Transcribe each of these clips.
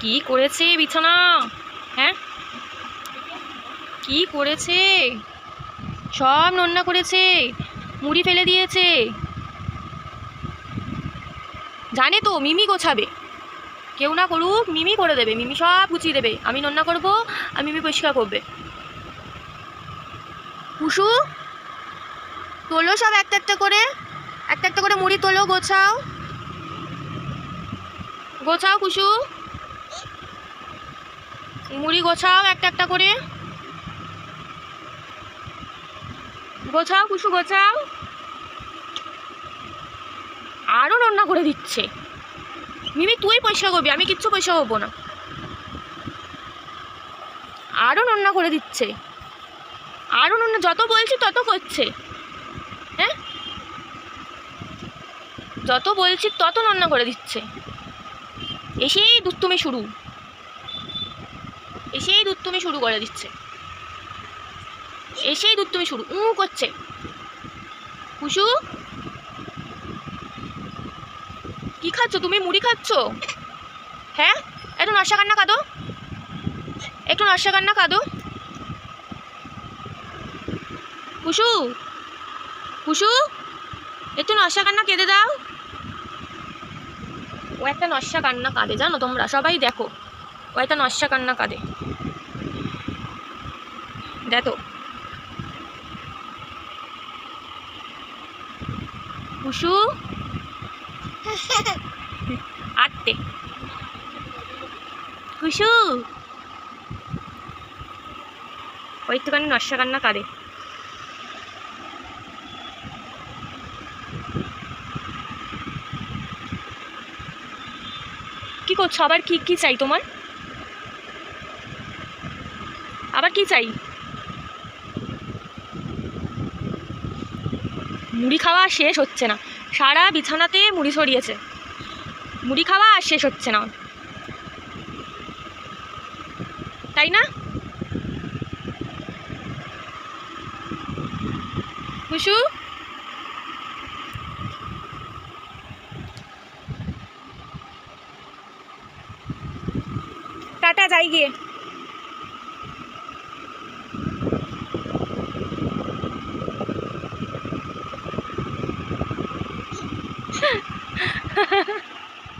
কি করেছে বিছানা? হ্যাঁ? কি করেছে? সব নন্না করেছে, মুড়ি ফেলে দিয়েছে। জানে তো, মিমি গোছাবে। কেউ না করুক, মিমি করে দেবে, মিমি সব গুছিয়ে দেবে। আমি নন্না করব, আর মিমি পরিষ্কার করবে। কুসু, তোলো সব একটা একটা করে। একটা একটা করে মুড়ি তোলো, গোছাও। গোছাও কুসু। মুড়ি গোছাও একটা একটা করে। গোছাও, কুসু, গোছাও। আরও রান্না করে দিচ্ছে। মিমি, তুই পয়সা করবি, আমি কিচ্ছু পয়সা হব না। আরও রান্না করে দিচ্ছে। আরও রান্না, যত বলছি তত করছে। হ্যাঁ? যত বলছি তত রান্না করে দিচ্ছে। এসেই দুত্তুমি শুরু। এসেই দুত্তুমি শুরু করে দিচ্ছে। এসেই দুধ তুমি শুরু, উঁ, করছে। কুসু, কি খাচ্ছ তুমি? মুড়ি খাচ্ছ? হ্যাঁ? একটু নশা কান্না কাঁদো। একটু নশা কান্না কাঁদো। কুসু কুসু, একটু নশা কান্না কেঁদে দাও। ও একটা নস্যা কান্না কাঁদে, জানো তোমরা? সবাই দেখো। একটা নস্যা কান্না কাঁদে? দেখো কুসু আটতে। ও একটুখানি নস্যা কান্না কাঁদে? কি করছ আবার কি কি চাই তোমার? আবার কি চাই? মুড়ি খাওয়া শেষ হচ্ছে না। সারা বিছানাতে মুড়ি ছড়িয়েছে। মুড়ি খাওয়া আর শেষ হচ্ছে না। তাই না? কুসু টাটা, যাই গিয়ে।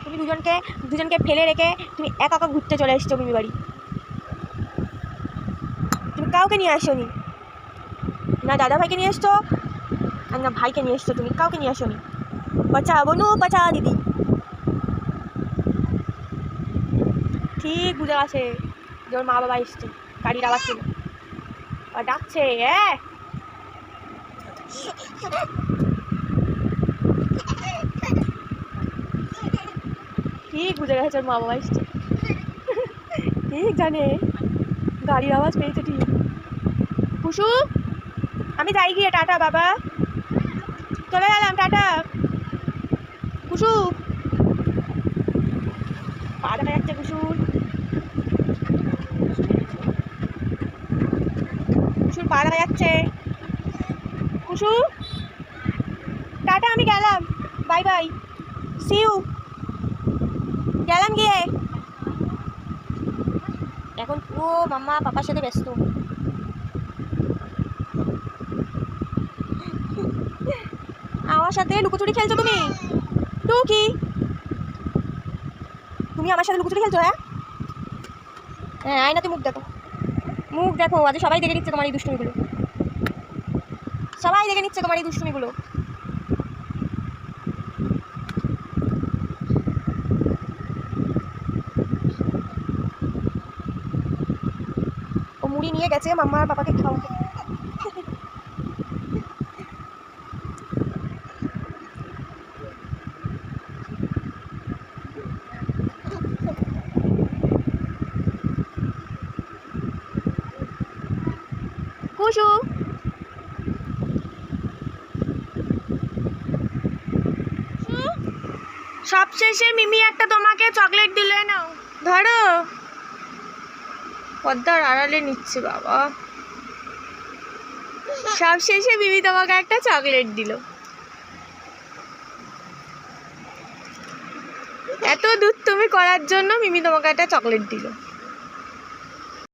তুমি দুজনকে দুজনকে ফেলে রেখে তুমি একা একা ঘুরতে চলে এসছো মিমি বাড়ি। তুমি কাউকে নিয়ে আসোনি? না দাদা ভাইকে নিয়ে এসছো, আর না ভাইকে নিয়ে এসছো তুমি, কাউকে নিয়ে আসোনি? বাচ্চা বনু বাচ্চা দিদি। ঠিক বুঝে আছে যে ওর মা বাবা এসছে, গাড়ির আওয়াজ ছিল ডাকছে হ্যাঁ ঠিক বুঝে গেছে ওর বাবা এসছে। ঠিক জানে। গাড়ির আওয়াজ পেয়েছে ঠিক। কুসু আমি যাই গিয়ে, টাটা বাবা। চলে গেলাম, টাটা। কুসু পা দেখা যাচ্ছে কুসুর কুসুর পা দেখা যাচ্ছে। কুসু টাটা, আমি গেলাম। Bye bye. সিউ গেলাম গিয়ে। এখন পুরো মাম্মা পাপার সাথে ব্যস্ত। আমার সাথে লুকোচুরি খেলছো তুমি? টুকি তুমি আমার সাথে লুকোচুরি খেলছো হ্যাঁ? হ্যাঁ আয়নাতে মুখ দেখো। মুখ দেখো, আজ সবাই দেখে নিচ্ছে তোমার এই দুষ্টুমিগুলো। সবাই দেখে নিচ্ছে তোমার এই দুষ্টুমিগুলো। মুড়ি নিয়ে গেছে মাম্মা আর পাপাকে খাওয়াতে। কুসু। সবশেষে মিমি একটা তোমাকে চকলেট দিলে নাও ধরো পদ্মার আড়ালে নিচ্ছে বাবা। সব শেষে বিবি তোমাকে একটা চকলেট দিল। এত দুধ তুমি করার জন্য মিমি তোমাকে একটা চকলেট দিল।